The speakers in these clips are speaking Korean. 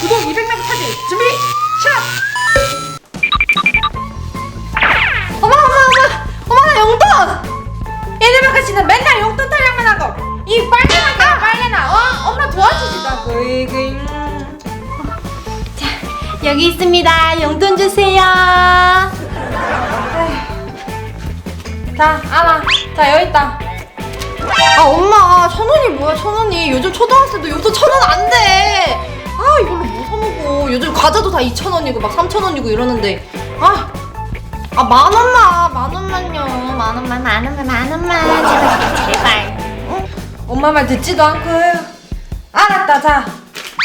구독 200명 차지. 준비 샷 어머 어머 어머! 어머 나 용돈! 이대박씨는 맨날 용돈 타령만 하고. 이 빨래나 빨래나. 어 엄마 도와주지도 않고. 이그 여기 있습니다. 용돈 주세요. 자 안아 자 여기 있다. 아 엄마. 천 원이 뭐야? 천 원이. 요즘 초등학생도 용돈 천원 안돼 아 이걸로 뭐 사먹어 요즘 과자도 다 이천 원이고 막 삼천 원이고 이러는데 아 아, 만 원만, 만 원만요. 만 원만, 만 원만, 만 원만. 제발, 제발. 응? 엄마 말 듣지도 않고. 알았다, 자.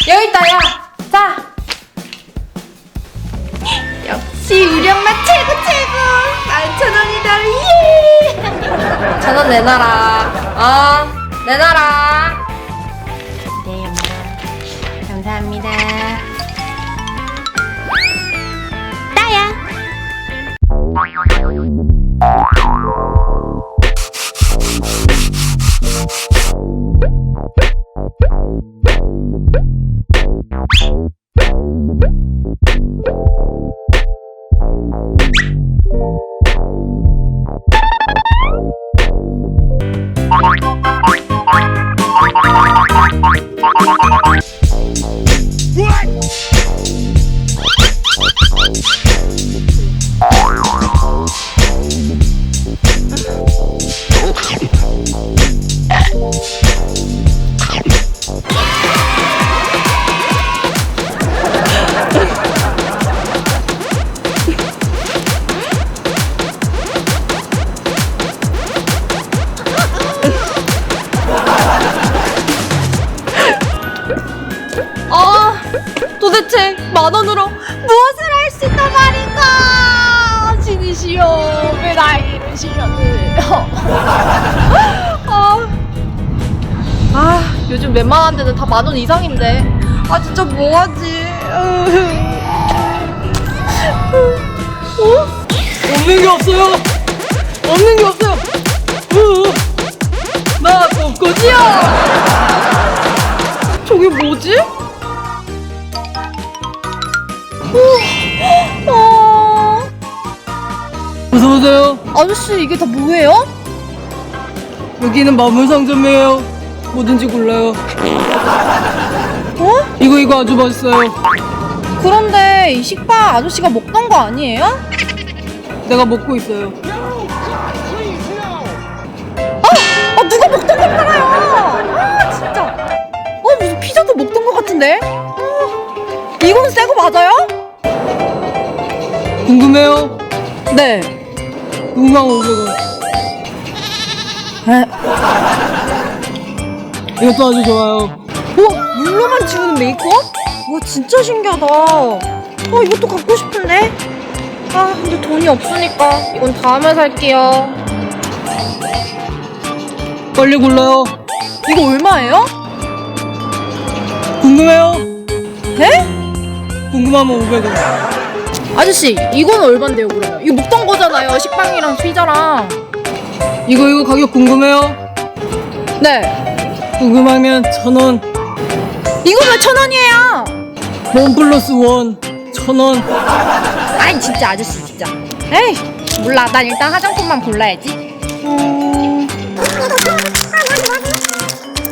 여기 있다, 야. 자. 역시 유령맛 최고, 최고. 만천 원이다, 예. 천원 내놔라. 어, 내놔라. 도대체 만 원으로 무엇을 할 수 있단 말인가? 신이시여, 왜 나에게 시련을? 아, 아, 요즘 웬만한 데는 다 만 원 이상인데. 아, 진짜 뭐하지? 어? 없는 게 없어요. 없는 게 없어요. 어, 나 벚꽃이야. 저게 뭐지? 어... 어서 오세요. 아저씨 이게 다 뭐예요? 여기는 마물 상점이에요. 뭐든지 골라요. 어? 이거 이거 아주 맛있어요. 그런데 이 식빵 아저씨가 먹던 거 아니에요? 내가 먹고 있어요. 아 누가 먹던 걸 팔아요? 아 진짜. 어 무슨 피자도 먹던 거 같은데? 어, 이건 새거 맞아요? 궁금해요? 네. 6만 500원. 이것도 아주 좋아요. 와 물로만 지우는 메이크업? 와 진짜 신기하다. 아 이것도 갖고 싶은데. 아 근데 돈이 없으니까 이건 다음에 살게요. 빨리 골라요. 이거 얼마예요? 궁금해요? 네? 궁금하면 500원. 아저씨 이건 얼만데요 그러면? 이거 먹던 거잖아요 식빵이랑 피자랑. 이거 이거 가격 궁금해요? 네. 궁금하면 1000원. 이거 왜 천 원이에요? 원 플러스 원. 1000원. 아이 진짜 아저씨 진짜. 에이 몰라 난 일단 화장품만 골라야지. 음,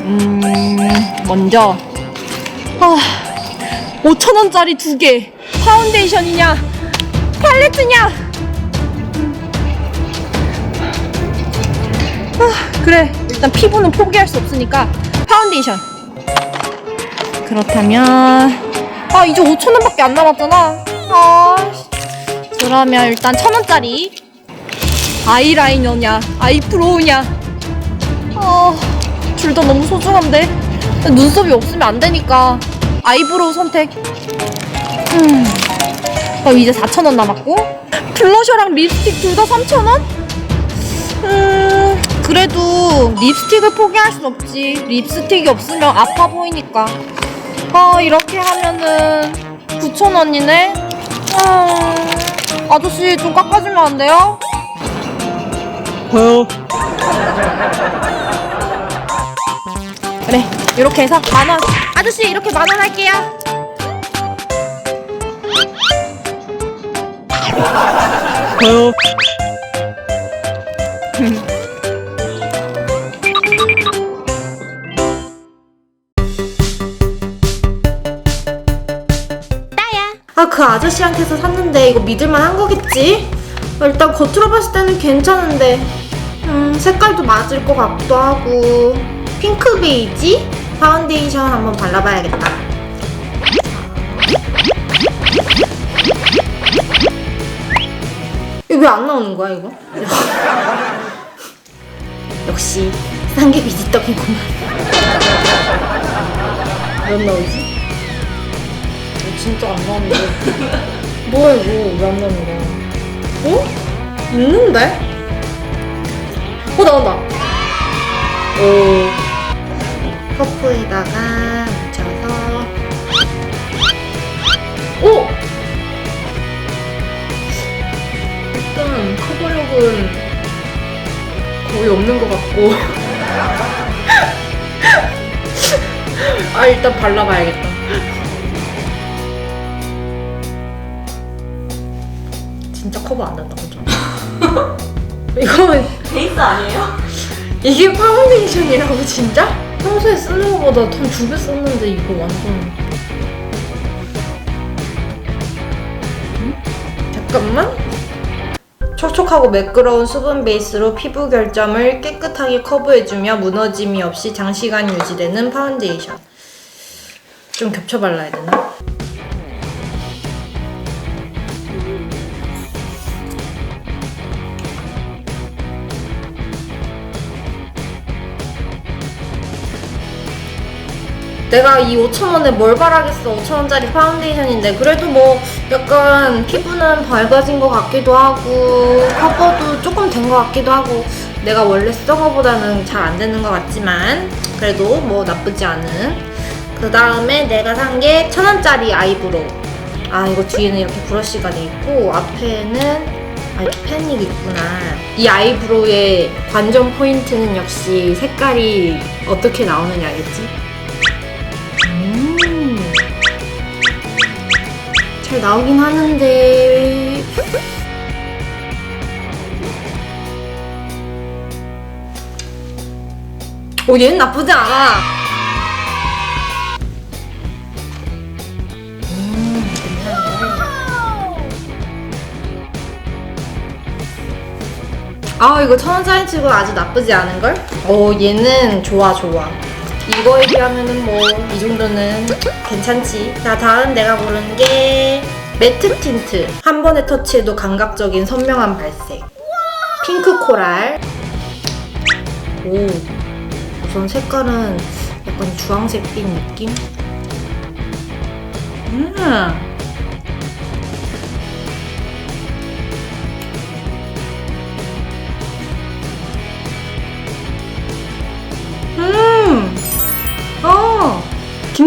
음 먼저 아 5천 원짜리 두 개. 파운데이션이냐 팔레트냐? 아 그래 일단 피부는 포기할 수 없으니까 파운데이션. 그렇다면 아 이제 5천 원밖에 안 남았잖아. 아 그러면 일단 천 원짜리 아이라이너냐 아이프로우냐 아 둘 다 너무 소중한데 눈썹이 없으면 안 되니까 아이브로우 선택 음 그럼 이제 4천 원 남았고 블러셔랑 립스틱 둘 다 3천 원? 음 그래도 립스틱을 포기할 순 없지 립스틱이 없으면 아파 보이니까 아 이렇게 하면은 9천 원이네 아, 아저씨 좀 깎아주면 안 돼요? 봐요. 그래 이렇게 해서 만원 아저씨 이렇게 만 원 할게요 따야. 아그 아저씨한테서 샀는데 이거 믿을만 한 거겠지? 어, 일단 겉으로 봤을 때는 괜찮은데 음 색깔도 맞을 것 같기도 하고 핑크 베이지 파운데이션 한번 발라봐야겠다 왜 안 나오는 거야 이거? 역시 싼게 비지떡이구만 왜 안 나오지? 이거 진짜 안 나오는데 뭐야 이거 왜 안 나오는 거야 어? 있는데? 어 나온다 오 퍼프에다가 커버력은 거의 없는 것 같고 아 일단 발라봐야겠다 진짜 커버 안 된다 그죠? 이거는 베이스 아니에요? 이게 파운데이션이라고 진짜? 평소에 쓰는 것보다 한두배 썼는데 이거 완전 음? 잠깐만 촉촉하고 매끄러운 수분 베이스로 피부 결점을 깨끗하게 커버해주며 무너짐이 없이 장시간 유지되는 파운데이션 좀 겹쳐 발라야 되나? 내가 이 5천원에 뭘 바라겠어. 5천원짜리 파운데이션인데 그래도 뭐 약간 피부는 밝아진 것 같기도 하고 커버도 조금 된 것 같기도 하고 내가 원래 쓰던 것보다는 잘 안 되는 것 같지만 그래도 뭐 나쁘지 않은. 그 다음에 내가 산 게 천원짜리 아이브로우 아 이거 뒤에는 이렇게 브러쉬가 돼 있고 앞에는 아 이렇게 펜이 있구나. 이 아이브로우의 관전 포인트는 역시 색깔이 어떻게 나오느냐겠지 잘 나오긴 하는데. 오 얘는 나쁘지 않아. 음, 아 이거 천원짜리 치고 아주 나쁘지 않은걸? 어 얘는 좋아 좋아 이거에 비하면은 뭐 이 정도는 괜찮지. 자 다음 내가 고른 게 매트 틴트. 한 번에 터치해도 감각적인 선명한 발색. 핑크 코랄. 오 우선 색깔은 약간 주황색빛 느낌? 음 음!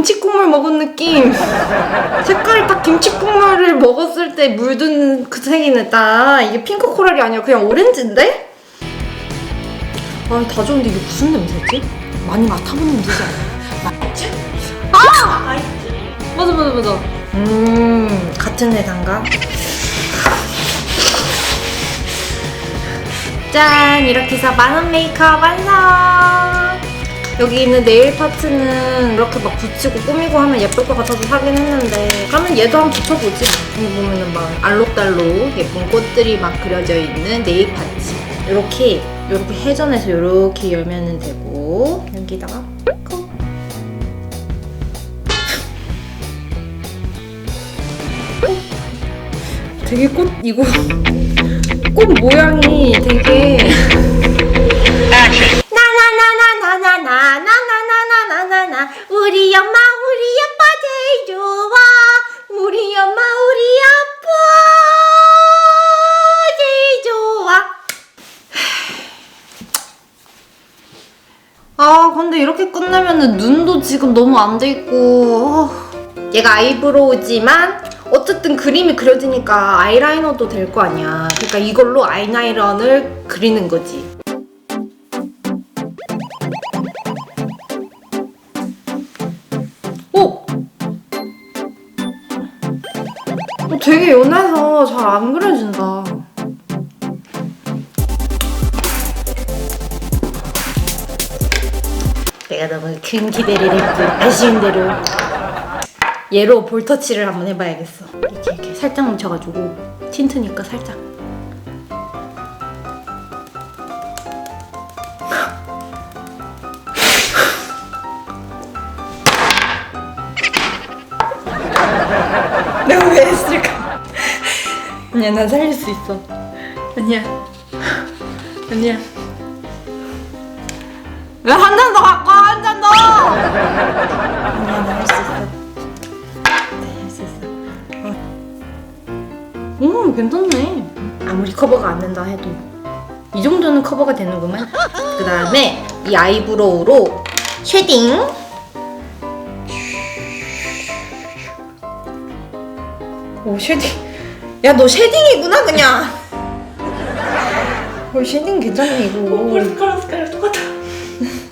김치 국물 먹은 느낌. 색깔이 딱 김치 국물을 먹었을 때 물든 그 색이네, 딱. 이게 핑크 코랄이 아니라 그냥 오렌지인데? 아, 다 좋은데 이게 무슨 냄새지? 많이 맡아본 냄새지 않아? 맞지? 아! 맞아, 맞아, 맞아. 음, 같은 회사인가? 짠! 이렇게 해서 만원 메이크업 완성! 여기 있는 네일 파츠는 이렇게 막 붙이고 꾸미고 하면 예쁠 것 같아서 사긴 했는데 그러면 얘도 한번 붙여보지. 여기 보면은 막 알록달록 예쁜 꽃들이 막 그려져 있는 네일 파츠 이렇게 이렇게 회전해서 이렇게 열면은 되고. 여기다가 콕 되게 꽃 이거. 꽃 모양이 되게 우리 엄마 우리 아빠 제일 좋아. 우리 엄마 우리 아빠 제일 좋아. 아 근데 이렇게 끝내면은 눈도 지금 너무 안 돼 있고 어. 얘가 아이브로우지만 어쨌든 그림이 그려지니까 아이라이너도 될 거 아니야. 그러니까 이걸로 아이라이너를 그리는 거지 되게 연해서 잘 안 그려진다. 내가 너무 큰 기대를 했고 아쉬운 대로 얘로 볼터치를 한번 해봐야겠어. 이렇게 이렇게 살짝 뭉쳐가지고 틴트니까 살짝. 내가 왜 했을까? 아니야, 난 살릴 수 있어. 아니야. 아니야. 왜 한 잔 더 갖고 와, 한 잔 더! 아니야, 난할수 있어. 네, 할수 있어. 오, 괜찮네. 아무리 커버가 안 된다 해도 이 정도는 커버가 되는구만. 그 다음에 이 아이브로우로 쉐딩. 오, 쉐딩. 야, 너 쉐딩이구나, 그냥. 어, 쉐딩 괜찮네, 이거. 스카라 스카라 똑같아.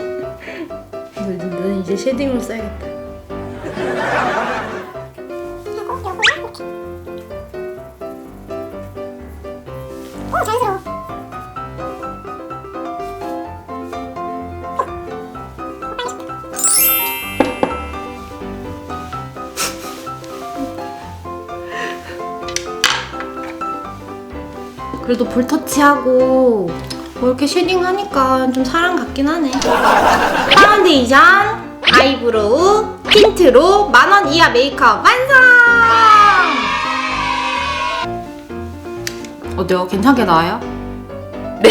너는 이제 쉐딩으로 써야겠다. 그래도 볼터치하고 뭐 이렇게 쉐딩하니까 좀 사람 같긴 하네. 파운데이션, 아이브로우, 틴트로 만 원 이하 메이크업 완성! 어때요? 괜찮게 나와요? 네.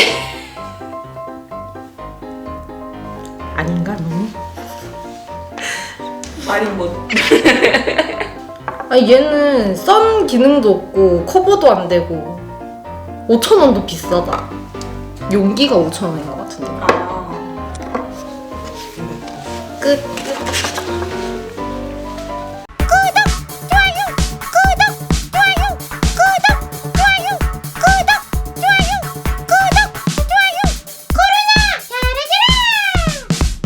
아닌가 너무? 말이 뭐. 아니 얘는 선 기능도 없고 커버도 안 되고 5천 원도 비싸다. 용기가 5천 원인 것 같은데. 아. 끝. 끝.